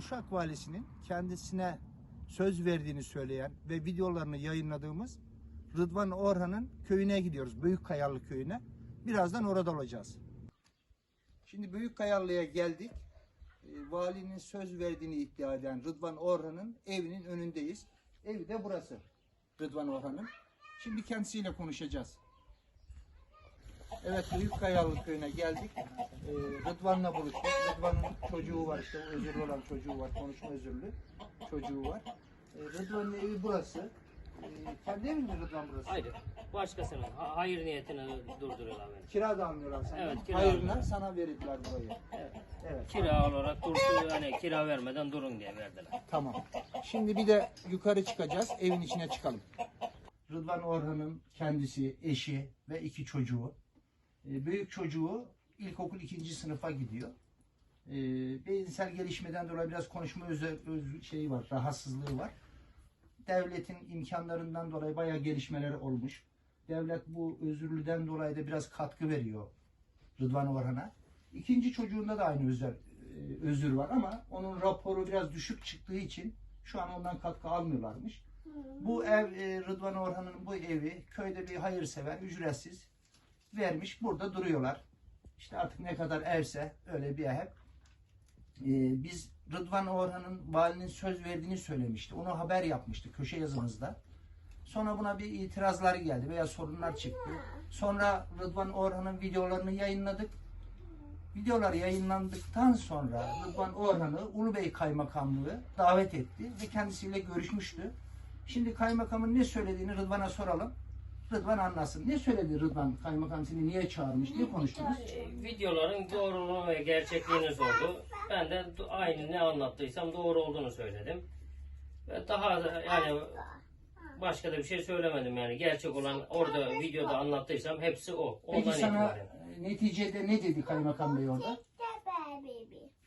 Uşak Valisi'nin kendisine söz verdiğini söyleyen ve videolarını yayınladığımız Rıdvan Orhan'ın köyüne gidiyoruz. Büyük Kayalı köyüne. Birazdan orada olacağız. Şimdi Büyük Kayalı'ya geldik. E, valinin söz verdiğini iddia eden Rıdvan Orhan'ın evinin önündeyiz. Evi de burası. Rıdvan Orhan'ın. Şimdi kendisiyle konuşacağız. Evet Büyük Kayalı köyüne geldik. Ee, Rıdvan'la buluştuk. Rıdvan'ın çocuğu var işte özürlü olan çocuğu var. Konuşma özürlü çocuğu var. Ee, Rıdvan'ın evi burası. Ee, kendi evin mi Rıdvan burası? Hayır. Başkasının ha- hayır niyetine durduruyorlar beni. Kira da almıyorlar senden. Evet, kira Hayırına almıyorlar. sana verirler burayı. Evet. Evet. Kira olarak dursun hani kira vermeden durun diye verdiler. Tamam. Şimdi bir de yukarı çıkacağız. Evin içine çıkalım. Rıdvan Orhan'ın kendisi, eşi ve iki çocuğu. Ee, Büyük çocuğu ilkokul ikinci sınıfa gidiyor. Ee, Beyinsel gelişmeden dolayı biraz konuşma özel, öz, şeyi var, rahatsızlığı var. Devletin imkanlarından dolayı bayağı gelişmeler olmuş. Devlet bu özürlüden dolayı da biraz katkı veriyor Rıdvan Orhan'a. İkinci çocuğunda da aynı özür, e, özür var ama onun raporu biraz düşük çıktığı için şu an ondan katkı almıyorlarmış. Bu ev e, Rıdvan Orhan'ın bu evi köyde bir hayırsever ücretsiz vermiş. Burada duruyorlar. İşte artık ne kadar evse öyle bir ev. E, biz Rıdvan Orhan'ın valinin söz verdiğini söylemişti. Onu haber yapmıştı köşe yazımızda. Sonra buna bir itirazlar geldi veya sorunlar çıktı. Sonra Rıdvan Orhan'ın videolarını yayınladık. Videolar yayınlandıktan sonra Rıdvan Orhan'ı Ulubey Kaymakamlığı davet etti ve kendisiyle görüşmüştü. Şimdi kaymakamın ne söylediğini Rıdvan'a soralım. Rıdvan anlasın. Ne söyledi Rıdvan kaymakam seni niye çağırmış? Ne konuştunuz? E, Videoların doğruluğunu ve gerçekliğini sordu. Ben de aynı ne anlattıysam doğru olduğunu söyledim. Ve daha da yani başka da bir şey söylemedim yani. Gerçek olan orada videoda anlattıysam hepsi o. Peki Ondan sana itibaren. neticede ne dedi kaymakam bey orada?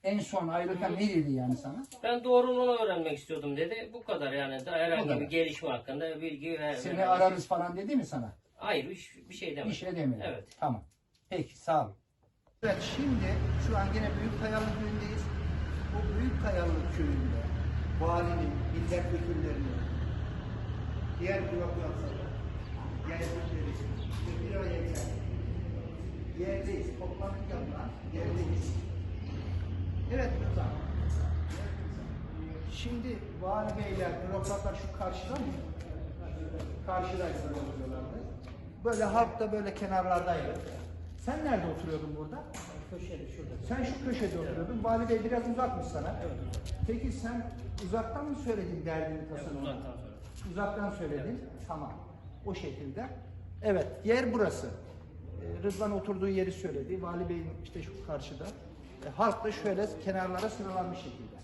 En son ayrılırken ne dedi yani sana? Ben doğruluğunu öğrenmek istiyordum dedi. Bu kadar yani. Daha Bu herhangi kadar. bir gelişme hakkında bilgi ver. Seni ararız falan dedi mi sana? Hayır bir, bir şey demedi. Bir şey demedi. Evet. Tamam. Peki sağ olun. Evet şimdi şu an yine Büyük Kayalı köyündeyiz. Bu Büyük Kayalı köyünde valinin, milletvekillerinin, diğer bürokratların, yöneticileri ve bir araya geldik. Yerdeyiz. Toplantı yapılan yerdeyiz. Evet Rıza. Şimdi vali beyler, bürokratlar şu karşıda mı? Karşıdaydı böyle oturuyorlardı. Böyle halk da böyle kenarlardaydı. Sen nerede oturuyordun burada? Köşede şurada. Sen şu köşede oturuyordun. Vali Bey biraz uzakmış sana. Peki sen uzaktan mı söyledin derdini tasanı? Uzaktan sonra. Uzaktan söyledin. Tamam. O şekilde. Evet. Yer burası. Ee, Rıdvan oturduğu yeri söyledi. Vali Bey'in işte şu karşıda. E, halk da şöyle kenarlara sıralanmış şekilde.